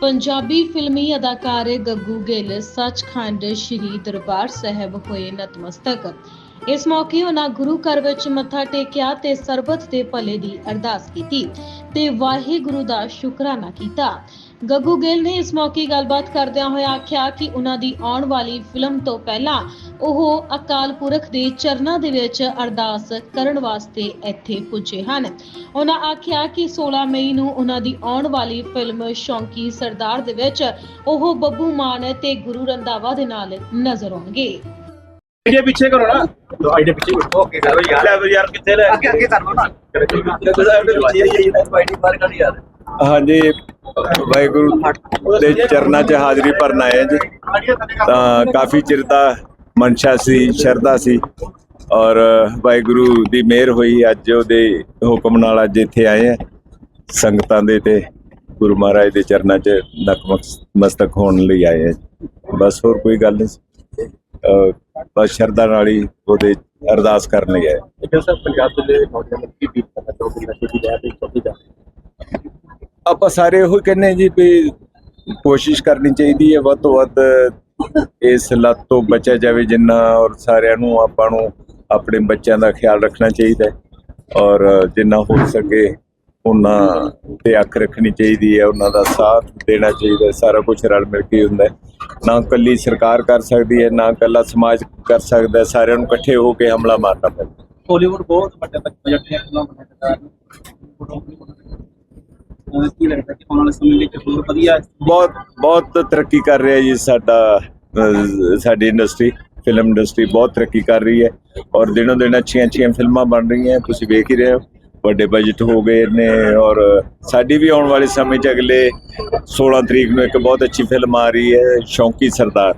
ਪੰਜਾਬੀ ਫਿਲਮੀ ਅਦਾਕਾਰ ਗੱਗੂ ਗਿੱਲ, ਸੱਚਖੰਡ ਸ੍ਰੀ ਦਰਬਾਰ ਸਾਹਿਬ ਹੋਏ ਨਤਮਸਤਕ। ਇਸ ਮੌਕੇ ਉਹਨਾਂ ਗੁਰੂ ਘਰ ਵਿੱਚ ਮੱਥਾ ਟੇਕਿਆ ਤੇ ਸਰਬਤ ਦੇ ਭਲੇ ਦੀ ਅਰਦਾਸ ਕੀਤੀ ਤੇ ਵਾਹਿਗੁਰੂ ਦਾ ਸ਼ੁਕਰਾਨਾ ਕੀਤਾ। ਗੱਗੂ ਗਿੱਲ ਨੇ ਇਸ ਮੌਕੇ ਗੱਲਬਾਤ ਕਰਦਿਆਂ ਹੋਇਆ ਆਖਿਆ ਕਿ ਉਹਨਾਂ ਦੀ ਆਉਣ ਵਾਲੀ ਫਿਲਮ ਤੋਂ ਪਹਿਲਾਂ ਉਹ ਅਕਾਲ ਪੁਰਖ ਦੇ ਚਰਨਾਂ ਦੇ ਵਿੱਚ ਅਰਦਾਸ ਕਰਨ ਵਾਸਤੇ ਇੱਥੇ ਪੁੱਜੇ ਹਨ। ਉਹਨਾਂ ਆਖਿਆ ਕਿ 16 ਮਈ ਨੂੰ ਉਹਨਾਂ ਦੀ ਆਉਣ ਵਾਲੀ ਫਿਲਮ ਸ਼ੌਂਕੀ ਸਰਦਾਰ ਦੇ ਵਿੱਚ ਉਹ ਬੱਬੂ ਮਾਨ ਤੇ ਗੁਰੂ ਰੰਧਾਵਾ ਦੇ ਨਾਲ ਨਜ਼ਰ ਆਉਣਗੇ। ਇਹਦੇ ਪਿੱਛੇ ਕਰੋ ਨਾ। ਦੋ ਆਈਡੇ ਪਿੱਛੇ ਕਰੋ। ਓਕੇ ਕਰੋ ਯਾਰ। ਲੈ ਯਾਰ ਕਿੱਥੇ ਲੈ ਅੱਗੇ ਅੱਗੇ ਕਰ ਨਾ। ਤੁਸੀਂ ਆਪਣੇ ਪਿੱਛੇ ਹੀ ਜਾਈਏ ਆਈਡੀ ਬਾਹਰ ਕੱਢ ਯਾਰ ਹਾਂਜੀ ਵਾਹਿਗੁਰੂ ਦੇ ਚਰਨਾਂ 'ਚ ਹਾਜ਼ਰੀ ਭਰਨ ਆਏ ਜੀ। ਤਾਂ ਕਾਫੀ ਚਿਰ ਦਾ ਮਨਸ਼ਾ ਸੀ ਸ਼ਰਧਾ ਸੀ ਔਰ ਵਾਹਿਗੁਰੂ ਦੀ ਮਿਹਰ ਹੋਈ। ਅੱਜ ਉਹਦੇ ਹੁਕਮ ਨਾਲ ਅੱਜ ਇੱਥੇ ਆਏ ਆ ਸੰਗਤਾਂ ਦੇ ਤੇ ਗੁਰੂ ਮਹਾਰਾਜ ਦੇ ਚਰਨਾਂ 'ਚ ਨਤਮਸਤਕ ਹੋਣ ਲਈ ਆਏ ਆ। ਬਸ ਹੋਰ ਕੋਈ ਗੱਲ ਨਹੀਂ ਬਸ ਸ਼ਰਧਾ ਨਾਲ ਹੀ ਉਹਦੇ ਅਰਦਾਸ ਕਰਨ ਲਈ ਆਏ। ਸਭ ਪੰਜਾਬ ਦੇ ਨੌਜਵਾਨ ਕੀ ਬੀਤ ਕਰਨਾ ਚਾਹੁੰਦੇ ਨਸ਼ੇ ਦੀ ਲੈ ਤੇ ਚੌਕੀ ਦਾ ਆਪਾਂ ਸਾਰੇ ਇਹੋ ਹੀ ਕਹਿੰਦੇ ਜੀ ਵੀ ਕੋਸ਼ਿਸ਼ ਕਰਨੀ ਚਾਹੀਦੀ ਹੈ ਵੱਧ ਤੋਂ ਵੱਧ ਇਸ ਲੱਤ ਤੋਂ ਬਚਿਆ ਜਾਵੇ ਜਿੰਨਾ ਔਰ ਸਾਰਿਆਂ ਨੂੰ ਆਪਾਂ ਨੂੰ ਆਪਣੇ ਬੱਚਿਆਂ ਦਾ ਖਿਆਲ ਰੱਖਣਾ ਚਾਹੀਦਾ ਔਰ ਜਿੰਨਾ ਹੋ ਸਕੇ ਉਹਨਾਂ ਤੇ ਅੱਖ ਰੱਖਣੀ ਚਾਹੀਦੀ ਹੈ ਉਹਨਾਂ ਦਾ ਸਾਥ ਦੇਣਾ ਚਾਹੀਦਾ ਸਾਰਾ ਕੁਝ ਰਲ ਮਿਲ ਕੇ ਹੁੰਦਾ ਨਾ ਕੱਲੀ ਸਰਕਾਰ ਕਰ ਸਕਦੀ ਹੈ ਨਾ ਕੱਲਾ ਸਮਾਜ ਕਰ ਸਕਦਾ ਸਾਰਿਆਂ ਨੂੰ ਇਕੱਠੇ ਹੋ ਕੇ ਹਮਲਾ ਮਾਰਨਾ ਪੈਂਦਾ ਹਾਲੀਵੁੱਡ ਬਹੁਤ ਵੱਡੇ ਤੱਕ ਬਜਟ ਦੀਆਂ ਫਿਲਮਾਂ ਬਣਾਉਂਦਾ ਕੀ ਲੱਗਦਾ ਕਿ ਆਉਣ ਵਾਲੇ ਸਮੇਂ ਵਿੱਚ ਹੋਰ ਵਧੀਆ ਬਹੁਤ ਬਹੁਤ ਤਰੱਕੀ ਕਰ ਰਿਹਾ ਜੀ ਸਾਡਾ ਸਾਡੀ ਇੰਡਸਟਰੀ ਫਿਲਮ ਇੰਡਸਟਰੀ ਬਹੁਤ ਤਰੱਕੀ ਕਰ ਰਹੀ ਹੈ ਔਰ ਦਿਨੋਂ ਦਿਨ ਅੱਛੀਆਂ ਅੱਛੀਆਂ ਫਿਲਮਾਂ ਬਣ ਰਹੀਆਂ ਤੁਸੀਂ ਵੇਖ ਹੀ ਰਹੇ ਹੋ। ਵੱਡੇ ਬਜਟ ਹੋ ਗਏ ਨੇ ਔਰ ਸਾਡੀ ਵੀ ਆਉਣ ਵਾਲੇ ਸਮੇਂ 'ਚ ਅਗਲੇ 16 ਤਰੀਕ ਨੂੰ ਇੱਕ ਬਹੁਤ ਅੱਛੀ ਫਿਲਮ ਆ ਰਹੀ ਹੈ, ਸ਼ੌਂਕੀ ਸਰਦਾਰ।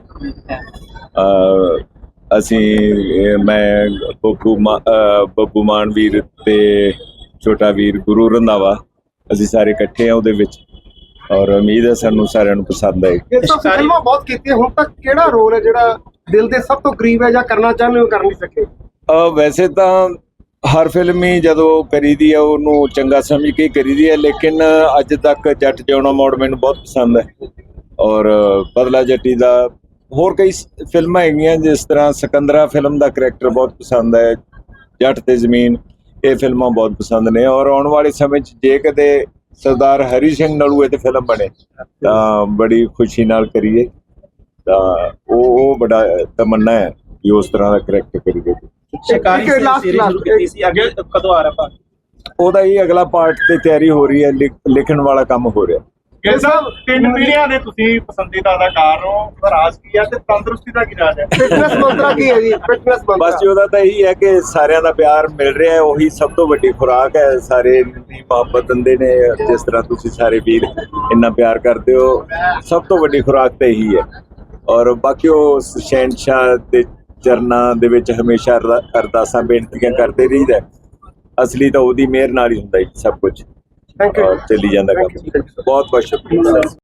ਅਸੀਂ ਮੈਂ, ਬੱਬੂ ਮਾ- ਬੱਬੂ ਮਾਨਵੀਰ ਤੇ ਛੋਟਾ ਵੀਰ ਗੁਰੂ ਰੰਧਾਵਾ, ਅਸੀਂ ਸਾਰੇ ਇਕੱਠੇ ਆ ਉਹਦੇ ਵਿੱਚ। ਔਰ ਉਮੀਦ ਹੈ ਸਾਨੂੰ ਸਾਰਿਆਂ ਨੂੰ ਪਸੰਦ ਆਏਗੀ। ਇਹ ਤਾਂ ਤੁਸੀਂ ਫਿਲਮਾਂ ਬਹੁਤ ਕੀਤੀਆਂ ਹੁਣ ਤੱਕ ਕਿਹੜਾ ਰੋਲ ਹੈ ਜਿਹੜਾ ਦਿਲ ਦੇ ਸਭ ਤੋਂ ਕਰੀਬ ਹੈ ਜਾਂ ਕਰਨਾ ਚਾਹੁੰਦੇ ਹੋ ਕਰ ਨਹੀਂ ਸਕੇ? ਅ ਵੈਸੇ ਤਾਂ ਹਰ ਫਿਲਮ ਹੀ ਜਦੋਂ ਕਰੀਦੀ ਹੈ ਉਹਨੂੰ ਚੰਗਾ ਸਮਝ ਕੇ ਕਰੀਦੀ ਹੈ ਲੇਕਿਨ ਅੱਜ ਤੱਕ ਜੱਟ ਜਿਉਣਾ ਮੋੜ ਮੈਨੂੰ ਬਹੁਤ ਪਸੰਦ ਹੈ। ਔਰ ਬਦਲਾ ਜੱਟੀ ਦਾ ਹੋਰ ਕਈ ਸ- ਫਿਲਮਾਂ ਹੈਗੀਆਂ ਜਿਸ ਤਰ੍ਹਾਂ ਸਿਕੰਦਰਾ ਫਿਲਮ ਦਾ ਕਰੈਕਟਰ ਬਹੁਤ ਪਸੰਦ ਹੈ ਜੱਟ ਤੇ ਜ਼ਮੀਨ ਇਹ ਫਿਲਮਾਂ ਬਹੁਤ ਪਸੰਦ ਨੇ। ਔਰ ਆਉਣ ਵਾਲੇ ਸਮੇਂ 'ਚ ਜੇ ਕਦੇ ਸਰਦਾਰ ਹਰੀ ਸਿੰਘ ਨਲੂਏ ਤੇ ਫਿਲਮ ਬਣੇ। ਤਾਂ ਬੜੀ ਖੁਸ਼ੀ ਨਾਲ ਕਰੀਏ। ਤਾਂ ਉਹ ਉਹ ਬੜਾ ਤਮੰਨਾ ਹੈ ਕਿ ਉਸ ਤਰ੍ਹਾਂ ਦਾ ਕਰੈਕਟਰ ਕਰੀਏ। ਸ਼ਿਕਾਰੀ ਸੀਰੀਜ਼ ਸ਼ੁਰੂ ਕੀਤੀ ਸੀ? ਅੱਗੇ ਕਦੋਂ ਆ ਰਿਹਾ ਭਾਗ ਉਹਦਾ ਹੀ ਅਗਲਾ ਪਾਰਟ ਤੇ ਤਿਆਰੀ ਹੋ ਰਹੀ ਹੈ। ਲਿਖ- ਲਿਖਣ ਵਾਲਾ ਕੰਮ ਹੋ ਰਿਹਾ। ਗਿੱਲ ਸਾਹਿਬ ਤਿੰਨ ਪੀੜ੍ਹੀਆਂ ਦੇ ਤੁਸੀਂ ਪਸੰਦੀਦਾ ਅਦਾਕਾਰ ਹੋ ਉਹਦਾ ਰਾਜ ਕੀ ਹੈ ਤੇ ਤੰਦਰੁਸਤੀ ਦਾ ਕੀ ਰਾਜ ਹੈ ਫਿਟਨੈਸ ਮੰਤਰਾ ਕੀ ਹੈ ਜੀ? ਫਿਟਨੈਸ ਬਸ ਮੰਤਰਾ ਜੀ ਉਹਦਾ ਤਾਂ ਇਹੀ ਹੈ ਕਿ ਸਾਰਿਆਂ ਦਾ ਪਿਆਰ ਮਿਲ ਰਿਹਾ ਹੈ ਉਹੀ ਸਭ ਤੋਂ ਵੱਡੀ ਖੁਰਾਕ ਹੈ। ਸਾਰੇ ਦੀ ਮੁਹੱਬਤ ਦਿੰਦੇ ਨੇ ਜਿਸ ਤਰ੍ਹਾਂ ਤੁਸੀਂ ਸਾਰੇ ਵੀਰ ਇੰਨਾ ਪਿਆਰ ਕਰਦੇ ਹੋ ਸਭ ਤੋਂ ਵੱਡੀ ਖੁਰਾਕ ਤਾਂ ਇਹੀ ਹੈ। ਔਰ ਬਾਕੀ ਉਹ ਸ਼ਹਿਨशाह ਦੇ ਚਰਨਾਂ ਦੇ ਵਿੱਚ ਹਮੇਸ਼ਾ ਅਰਦਾ- ਅਰਦਾਸਾਂ ਬੇਨਤੀਆਂ ਕਰਦੇ ਰਹੀਦਾ। ਅਸਲੀ ਤਾਂ ਉਹਦੀ ਮਿਹਰ ਨਾਲ ਹੀ ਹੁੰਦਾ ਹੈ ਸਭ ਕੁਝ ਔਰ ਚੱਲੀ ਜਾਂਦਾ ਕੰਮ। ਬਹੁਤ ਬਹੁਤ ਸ਼ੁਕਰੀਆ।